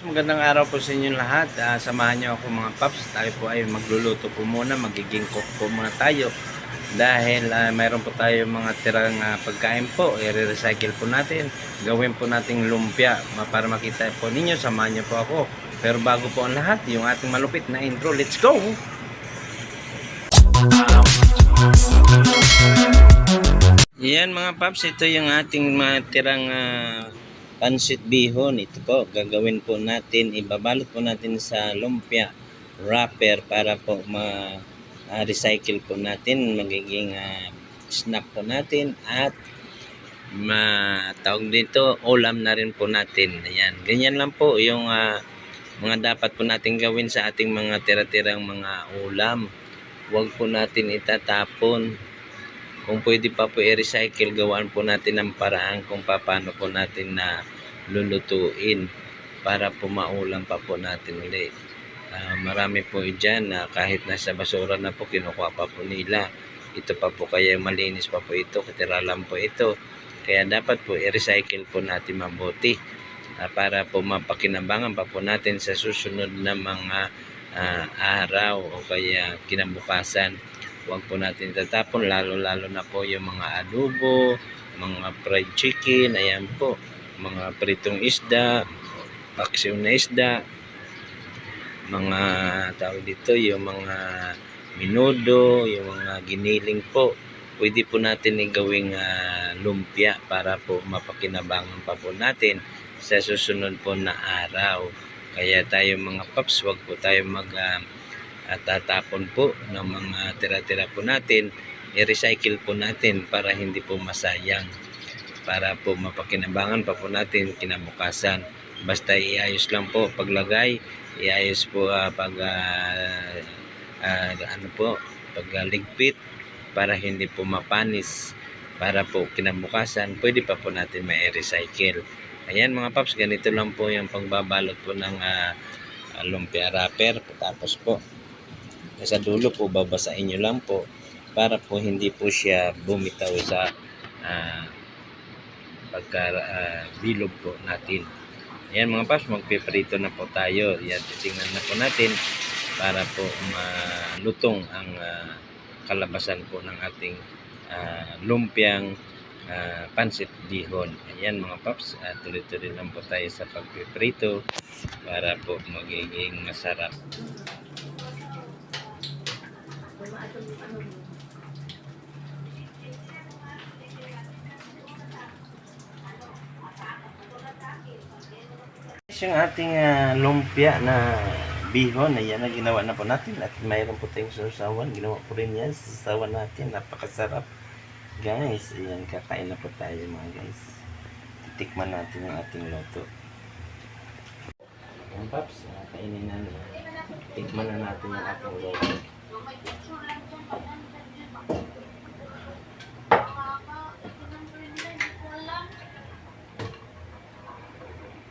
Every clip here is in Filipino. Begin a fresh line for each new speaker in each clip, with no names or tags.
Magandang araw po sa inyo lahat. Ah, samahan niyo ako mga paps. Tayo po ay magluluto po muna. Magiging cook po muna tayo. Dahil ah, mayroon po tayo mga tirang ah, pagkain po. I-recycle po natin. Gawin po nating lumpia. Para makita po ninyo, samahan niyo po ako. Pero bago po ang lahat, yung ating malupit na intro. Let's go! Yan mga paps, ito yung ating mga tirang ah, pansit bihon. Ito po, gagawin po natin, ibabalot po natin sa lumpia wrapper para po ma-recycle po natin, magiging ah, snack po natin at matawag dito, ulam na rin po natin. Ayan, ganyan lang po yung ah, mga dapat po natin gawin sa ating mga tira-tirang mga ulam. Huwag po natin itatapon kung pwede pa po i-recycle, gawaan po natin ng paraan kung paano po natin na lulutuin para po maulam pa po natin ulit. Ah, marami po dyan na kahit nasa basura na po, kinukuha pa po nila. Ito pa po kaya malinis pa po ito, katira lang po ito. Kaya dapat po i-recycle po natin mabuti ah, para po mapakinabangan pa po natin sa susunod na mga ah, araw o kaya kinabukasan huwag po natin tatapon lalo-lalo na po yung mga adobo, mga fried chicken, ayan po, mga pritong isda, paksiw na isda, mga tawag dito, yung mga minudo, yung mga giniling po. Pwede po natin igawing ah, lumpia para po mapakinabangan pa po natin sa susunod po na araw. Kaya tayo mga paps, wag po tayo mag ah, at tatapon po ng mga tira-tira po natin, i-recycle po natin para hindi po masayang. Para po mapakinabangan pa po natin kinabukasan. Basta iayos lang po paglagay, iayos po ah, pag ah, ah, ano po, pagligpit para hindi po mapanis para po kinabukasan pwede pa po natin ma-recycle. Ayan mga paps, ganito lang po yung pagbabalot po ng ah, lumpia wrapper. Tapos po, sa dulo po babasahin nyo lang po para po hindi po siya bumitaw sa ah, pagka bilog po natin. Ayan mga paps, magpiprito na po tayo. Yan, titingnan na po natin para po malutong ang ah, kalabasan po ng ating ah, lumpiang ah, pansit bihon. Ayan mga paps, ah, tuloy-tuloy lang po tayo sa pagpiprito para po magiging masarap. Yung ating ah, lumpia na bihon, ayan na ginawa na po natin. At mayroon po tayong susawan, ginawa po rin yan sa susawan natin, napakasarap. Guys, ayan kakain na po tayo mga guys. Titikman natin yung ating loto. Ayan paps, ah, kainin na tikman na natin yung ating loto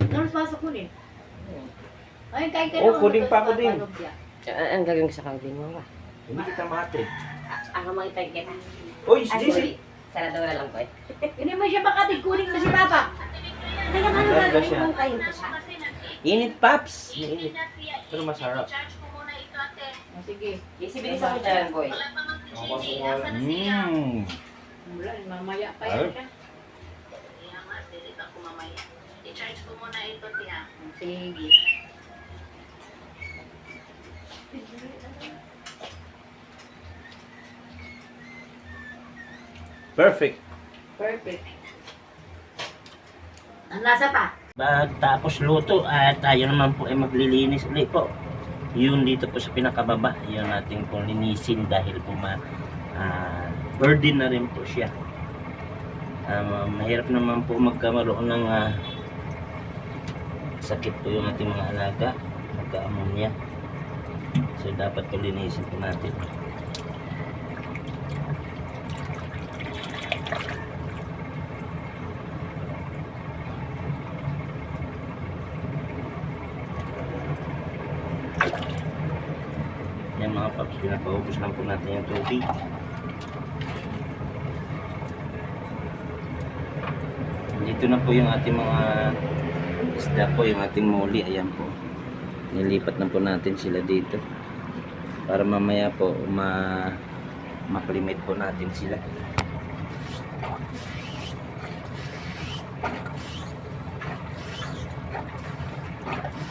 Namas pasok mo din. Ay, kahit
Oh, kuning pa ako din.
Ah, ang gagawin ko sa kaldin mo ba?
hindi kita mate
Ako makita kita.
Uy,
Ah,
Jesse!
sorry. Saradora lang ko eh.
Hindi mo siya makatid, kuning mo si Papa.
Kaya ano
Ganda
gagawin
siya.
kung kain ko siya?
Init, Paps! Init. Pero masarap.
Oh, sige.
Isibilis ako dyan, boy.
Mmm!
Wala, mamaya pa
Ay.
yan siya.
I-charge ko muna ito, tiya.
Oh, Sige.
Perfect.
Perfect. Ang lasa pa.
Pagtapos luto at tayo naman po ay maglilinis ulit po. Yun dito po sa pinakababa, yun natin po linisin dahil po ma ah, burden na rin po siya. Ah, mahirap naman po magkamaroon ng ah, sakit po yung ating mga alaga, magka-ammonia. So dapat po linisin po natin. Yan mga paps, pinapaubos lang po natin yung tubig. Dito na po yung ating mga isda po, yung ating muli, ayan po. Nilipat na po natin sila dito. Para mamaya po, ma maklimit po natin sila.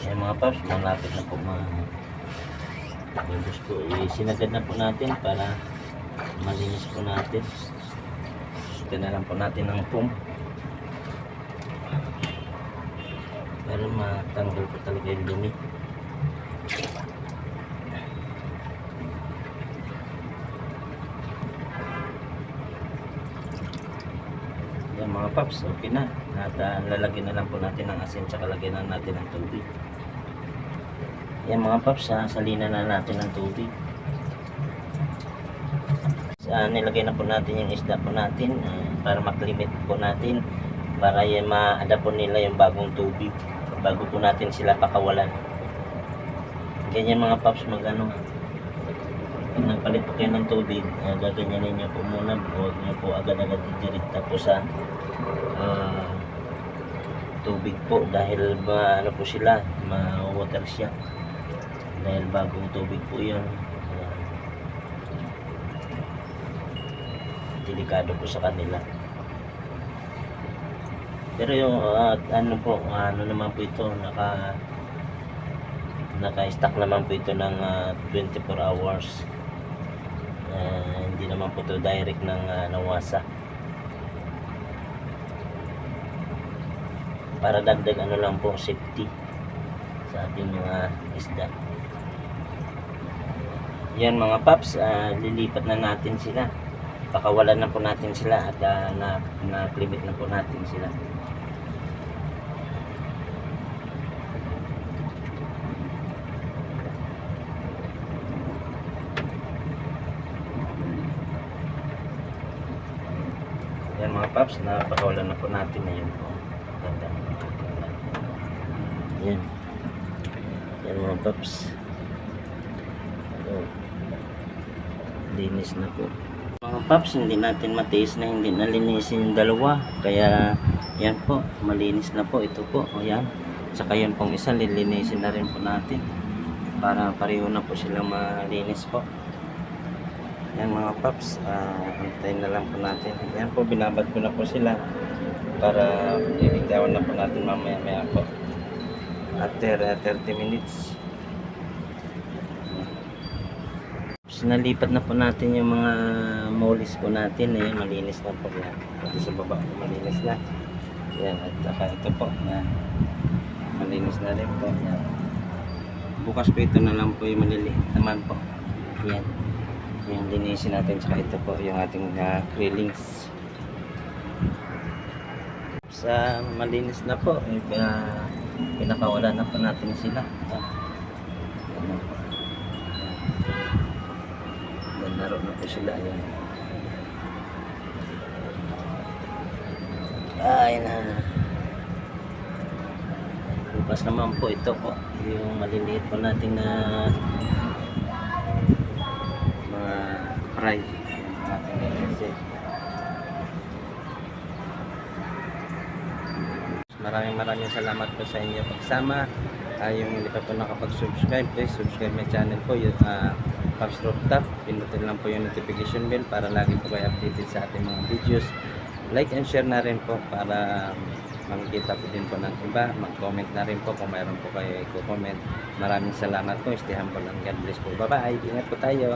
Ayan mga paps, malapit na po mga Tapos po, isinagad na po natin para malinis po natin. Ito na lang po natin ng pump. Para matanggal po talaga yung dumi. Yan mga paps, okay na. At ah, lalagyan na lang po natin ng asin tsaka lagyan na natin ng tubig. Yan mga paps, ah, salinan na natin ng tubig. Sa nilagay na po natin yung isda po natin ah, para maklimit po natin para yan ma-adapt po nila yung bagong tubig bago po natin sila pakawalan. Ganyan mga paps mag ano, pag nagpalit po kayo ng tubig, uh, gaganyanin niyo po muna, huwag niyo po agad-agad direkta po sa ah, tubig po dahil ma, ano po sila, ma-water siya. Dahil bagong tubig po. Ah, delikado po sa kanila. Pero yung ah, ano po, ano naman po ito, naka naka-stack naman po ito ng ah, 24 hours. Ah, hindi naman po ito direct ng uh, nawasa. Para dagdag ano lang po, safety sa ating mga isda. Yan mga paps, ah, lilipat na natin sila. Pakawalan na po natin sila at ah, na, na-limit na po natin sila. Yan mga paps, napakawalan na po natin na yun po. Yan. Yan mga paps. So, linis na po. Mga paps, hindi natin matiis na hindi nalinisin yung dalawa. Kaya yan po, malinis na po. Ito po, o yan. Saka yan pong isa, lilinisin na rin po natin. Para pareho na po silang malinis po. Yan mga paps, ah, antayin na lang po natin. Yan po, binabad ko na po sila para ibitawan na po natin mamaya maya po. After ah, 30 minutes. Nalipat na po natin yung mga molis po natin. Ayan, malinis na po yan. Pati sa baba, malinis na. Yan, at saka ito po. Yan. Malinis na rin po. Yan. Bukas po ito na lang po yung maliliit naman po. Yan yung linisin natin tsaka ito po yung ating uh, krillings sa malinis na po uh, pinakawala na po natin sila ah. Yan na po. Yan, naro na po sila yan ay na bukas naman po ito po yung maliliit po natin na mga fry. Maraming maraming salamat po sa inyo pagsama. Uh, yung hindi pa po nakapag-subscribe, please subscribe my channel po, yung uh, Pops Rooftop. Pinutin lang po yung notification bell para lagi po kayo updated sa ating mga videos. Like and share na rin po para makikita po din po ng iba. Mag-comment na rin po kung mayroon po kayo i-comment. Maraming salamat po. Istihan po lang. God bless po. Bye-bye. Ingat po tayo.